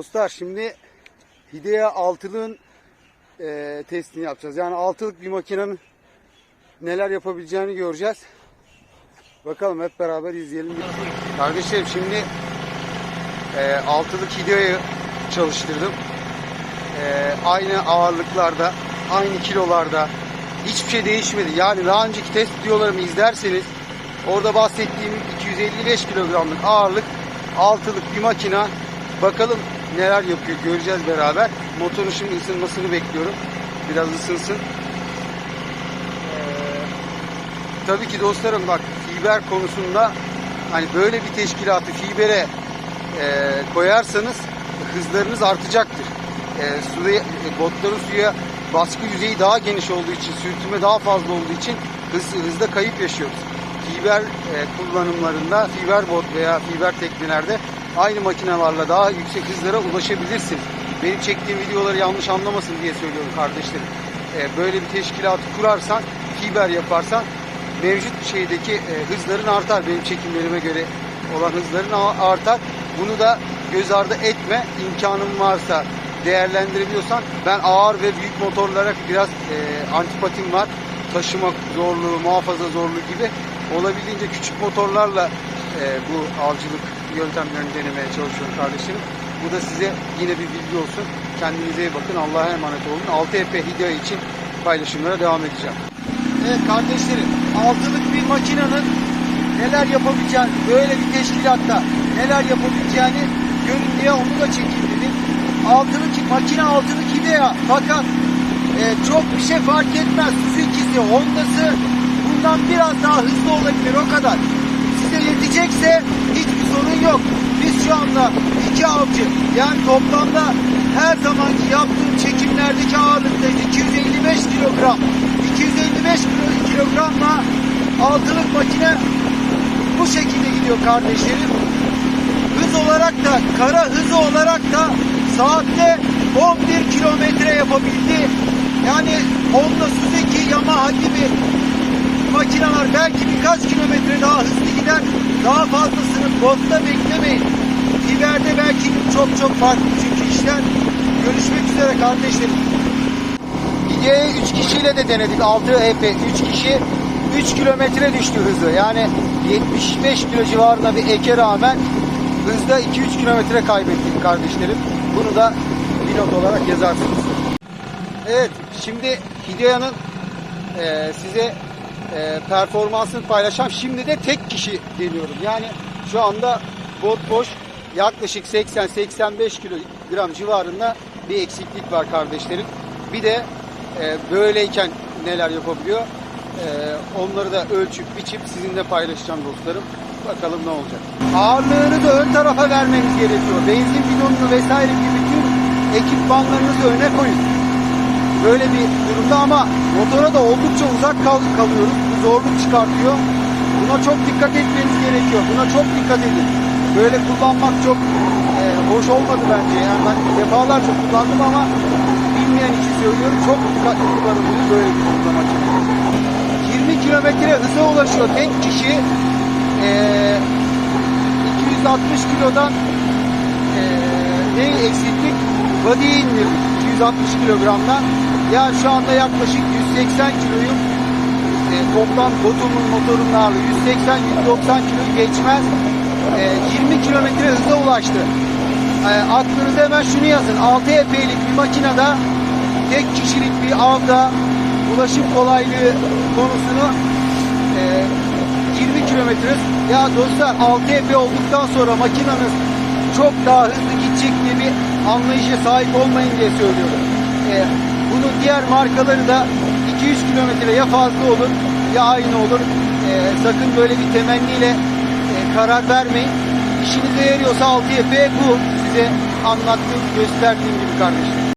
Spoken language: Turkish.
Dostlar şimdi Hidea altılığın e, testini yapacağız. Yani altılık bir makinenin neler yapabileceğini göreceğiz. Bakalım hep beraber izleyelim. Kardeşlerim şimdi e, altılık Hidea'yı çalıştırdım. E, aynı ağırlıklarda, aynı kilolarda hiçbir şey değişmedi. Yani daha önceki test videolarımı izlerseniz orada bahsettiğim 255 kilogramlık ağırlık altılık bir makina. Bakalım neler yapıyor göreceğiz beraber. Motorun şimdi ısınmasını bekliyorum. Biraz ısınsın. Ee, tabii ki dostlarım bak fiber konusunda hani böyle bir teşkilatı fibere e, koyarsanız hızlarınız artacaktır. E, suya, e, botların suya baskı yüzeyi daha geniş olduğu için, sürtünme daha fazla olduğu için hız, hızda kayıp yaşıyoruz. Fiber e, kullanımlarında, fiber bot veya fiber teknelerde aynı makinelerle daha yüksek hızlara ulaşabilirsiniz. Benim çektiğim videoları yanlış anlamasın diye söylüyorum kardeşlerim. E, böyle bir teşkilatı kurarsan, fiber yaparsan mevcut şeydeki e, hızların artar. Benim çekimlerime göre olan hızların artar. Bunu da göz ardı etme. İmkanın varsa değerlendirebiliyorsan ben ağır ve büyük motorlara biraz e, antipatim var. Taşıma zorluğu, muhafaza zorluğu gibi olabildiğince küçük motorlarla e, bu avcılık yöntemlerini denemeye çalışıyorum kardeşlerim. Bu da size yine bir bilgi olsun. Kendinize iyi bakın. Allah'a emanet olun. 6EP Hidea için paylaşımlara devam edeceğim. Evet kardeşlerim, altılık bir makinenin neler yapabileceğini, böyle bir teşkilatta neler yapabileceğini görün diye onu da çekeyim dedim. Altılık, makine altılık Hidea fakat e, çok bir şey fark etmez. Suzuki'si, Honda'sı bundan biraz daha hızlı olabilir o kadar. Şu anda iki avcı yani toplamda her zamanki yaptığım çekimlerdeki ağırlıktaydı. 255 kilogram. 255 kilo- kilogramla altılık makine bu şekilde gidiyor kardeşlerim. Hız olarak da kara hızı olarak da saatte 11 kilometre yapabildi. Yani Honda Suzuki Yamaha gibi makineler belki birkaç kilometre daha hızlı gider. Daha fazlasını botta beklemeyin. İleride belki çok çok farklı çünkü işler. Görüşmek üzere kardeşlerim. Hide'yi 3 kişiyle de denedik. 6 EP 3 kişi 3 kilometre düştü hızı. Yani 75 kilo civarında bir eke rağmen hızda 2-3 kilometre kaybettik kardeşlerim. Bunu da bir not olarak yazarsınız. Evet şimdi Hidea'nın e, size e, performansını paylaşacağım. Şimdi de tek kişi deniyorum. Yani şu anda bot boş yaklaşık 80-85 kilogram civarında bir eksiklik var kardeşlerim. Bir de e, böyleyken neler yapabiliyor? E, onları da ölçüp biçip sizinle paylaşacağım dostlarım. Bakalım ne olacak. Ağırlığını da ön tarafa vermeniz gerekiyor. Benzin bidonunu vesaire gibi bütün ekipmanlarınızı öne koyun böyle bir durumda ama motora da oldukça uzak kal kalıyoruz. Bu zorluk çıkartıyor. Buna çok dikkat etmeniz gerekiyor. Buna çok dikkat edin. Böyle kullanmak çok e, hoş olmadı bence. Yani ben defalarca kullandım ama bilmeyen için söylüyorum. Çok dikkatli kullanın bunu böyle bir uygulama için. 20 kilometre hıza ulaşıyor tek kişi. E, 260 kilodan e, ne eksiklik? Body'ye indirdik 260 kilogramdan. Yani şu anda yaklaşık 180 kiloyum e, toplam botumun ağırlığı 180-190 kilo geçmez. E, 20 kilometre hıza ulaştı. E, aklınıza hemen şunu yazın. 6 EP'lik bir makinede tek kişilik bir avda ulaşım kolaylığı konusunu e, 20 kilometre. Ya dostlar 6 EP olduktan sonra makineniz çok daha hızlı gidecek diye bir anlayışa sahip olmayın diye söylüyorum. Ee, bunun diğer markaları da 200 kilometre ya fazla olur ya aynı olur. Ee, sakın böyle bir temenniyle e, karar vermeyin. İşinize yarıyorsa 6 EP bu size anlattığım, gösterdiğim gibi kardeşim.